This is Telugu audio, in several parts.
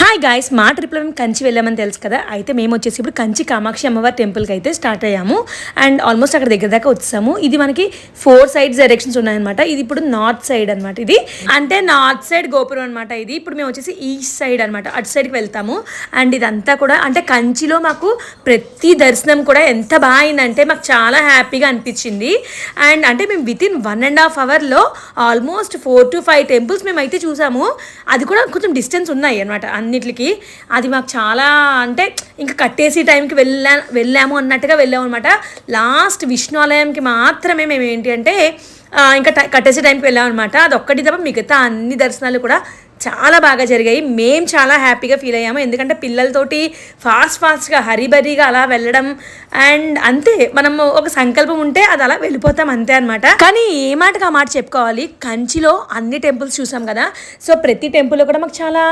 హాయ్ గాయస్ మా ట్రిప్లో మేము కంచి వెళ్ళామని తెలుసు కదా? అయితే మేము వచ్చేసి ఇప్పుడు కంచి కామాక్షి అమ్మవారి టెంపుల్కి అయితే స్టార్ట్ అయ్యాము. అండ్ ఆల్మోస్ట్ అక్కడ దగ్గర దాకా వచ్చాము ఇది మనకి ఫోర్ సైడ్స్ డైరెక్షన్స్ ఉన్నాయన్నమాట. ఇది ఇప్పుడు నార్త్ సైడ్ అనమాట ఇది. అంటే నార్త్ సైడ్ గోపురం అనమాట ఇది. ఇప్పుడు మేము వచ్చేసి ఈస్ట్ సైడ్ అనమాట అటు సైడ్కి వెళ్తాము. అండ్ ఇదంతా కూడా అంటే కంచిలో మాకు ప్రతి దర్శనం కూడా ఎంత బాగా అయిందంటే మాకు చాలా హ్యాపీగా అనిపించింది. అండ్ అంటే మేము within one and half అవర్లో almost four to five temples మేము అయితే చూసాము. అది కూడా కొంచెం డిస్టెన్స్ ఉన్నాయి అనమాట అన్నిటికి. అది మాకు చాలా అంటే ఇంకా కట్టేసి టైంకి వెళ్ళా వెళ్ళాము అన్నట్టుగా వెళ్ళాము అనమాట లాస్ట్ విష్ణు ఆలయంకి మాత్రమే మేము ఏంటి అంటే ఇంకా ట- కట్టేసే టైంకి వెళ్ళాం అనమాట అది ఒక్కటి తప్ప మిగతా అన్ని దర్శనాలు కూడా చాలా బాగా జరిగాయి. మేము చాలా హ్యాపీగా ఫీల్ అయ్యాము. ఎందుకంటే పిల్లలతోటి ఫాస్ట్ ఫాస్ట్గా హరిబరిగా అలా వెళ్ళడం అండ్ అంతే. మనము ఒక సంకల్పం ఉంటే అది అలా వెళ్ళిపోతాం అంతే అనమాట కానీ ఏ మాటకు ఆ మాట చెప్పుకోవాలి? కంచిలో అన్ని టెంపుల్స్ చూసాం కదా. సో ప్రతి టెంపుల్లో కూడా మాకు చాలా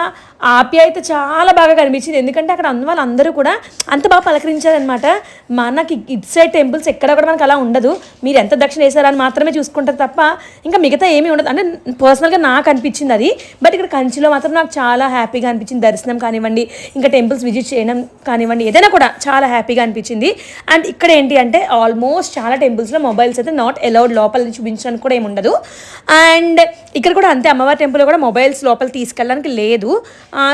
ఆప్యాయత చాలా బాగా కనిపించింది. ఎందుకంటే అక్కడ ఉన్న వాళ్ళందరూ కూడా అంత బాగా పలకరించారనమాట మనకి ఇట్ సైడ్ టెంపుల్స్ ఎక్కడ కూడా మనకు అలా ఉండదు. మీరు ఎంత దక్షిణ వేసారని మాత్రమే చూసుకుంటారు తప్ప ఇంకా మిగతా ఏమీ ఉండదు. అంటే పర్సనల్గా నాకు అనిపించింది అది. బట్ ఇక్కడ కంచిలో మాత్రం నాకు చాలా హ్యాపీగా అనిపించింది. దర్శనం కానివ్వండి ఇంకా టెంపుల్స్ విజిట్ చేయడం కానివ్వండి ఏదైనా కూడా చాలా హ్యాపీగా అనిపించింది. అండ్ ఇక్కడ ఏంటి అంటే ఆల్మోస్ట్ చాలా టెంపుల్స్లో మొబైల్స్ అయితే నాట్ అలౌడ్ లోపల చూపించడానికి కూడా ఏమి ఉండదు అండ్ ఇక్కడ కూడా అంతే అమ్మవారి టెంపుల్లో కూడా మొబైల్స్ లోపల తీసుకెళ్ళడానికి లేదు.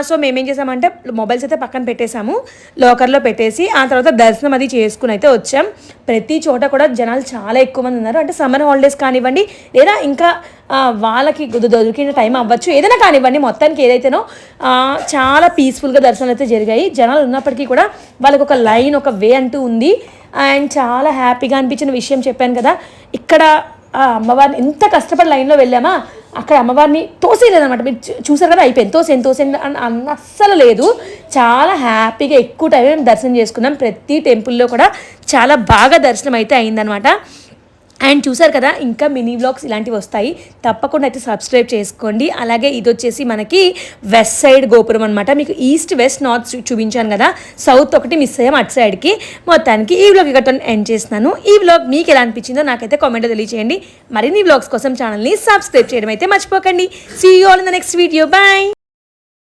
సో మేమేం చేసామంటే మొబైల్స్ అయితే పక్కన పెట్టేశాము లాకర్లో పెట్టేసి ఆ తర్వాత దర్శనం అది చేసుకుని అయితే వచ్చాం. ప్రతి చోట కూడా జనాలు చాలా ఎక్కువ మంది ఉన్నారు. అంటే సమ్మర్ హాలిడేస్ కానివ్వండి లేదా ఇంకా వాళ్ళకి దొరికిన టైం అవ్వచ్చు. ఏదైనా కానివ్వండి మొత్తానికి ఏదైతేనో చాలా పీస్ఫుల్గా దర్శనాలు అయితే జరిగాయి. జనాలు ఉన్నప్పటికీ కూడా వాళ్ళకి ఒక లైన్ ఒక వే అంటూ ఉంది. అండ్ చాలా హ్యాపీగా అనిపించిన విషయం చెప్పాను కదా ఇక్కడ అమ్మవారిని ఎంత కష్టపడి లైన్లో వెళ్ళామా? అక్కడ అమ్మవారిని తోసేయలేదన్నమాట మీరు చూసారు కదా అయిపోయింది. తోసేయండి తోసేయండి అని అన్న అస్సలు లేదు. చాలా హ్యాపీగా ఎక్కువ టైం మేము దర్శనం చేసుకున్నాం. ప్రతి టెంపుల్లో కూడా చాలా బాగా దర్శనం అయితే అయిందనమాట అండ్ చూసారు కదా ఇంకా మినీ వ్లాగ్స్ ఇలాంటివి వస్తాయి. తప్పకుండా అయితే సబ్స్క్రైబ్ చేసుకోండి. అలాగే ఇది వచ్చేసి మనకి వెస్ట్ సైడ్ గోపురం అనమాట మీకు ఈస్ట్ వెస్ట్ నార్త్ చూపించాను కదా సౌత్ ఒకటి మిస్ అయ్యాం అటు సైడ్కి. మొత్తానికి ఈ వ్లాగ్ ఇక్కడ ఎండ్ చేస్తున్నాను. ఈ వ్లాగ్ మీకు ఎలా అనిపించిందో నాకైతే కామెంట్ తెలియచేయండి. మరిన్ని వ్లాగ్స్ కోసం ఛానల్ని సబ్స్క్రైబ్ చేయడం అయితే మర్చిపోకండి. See you all in the next video bye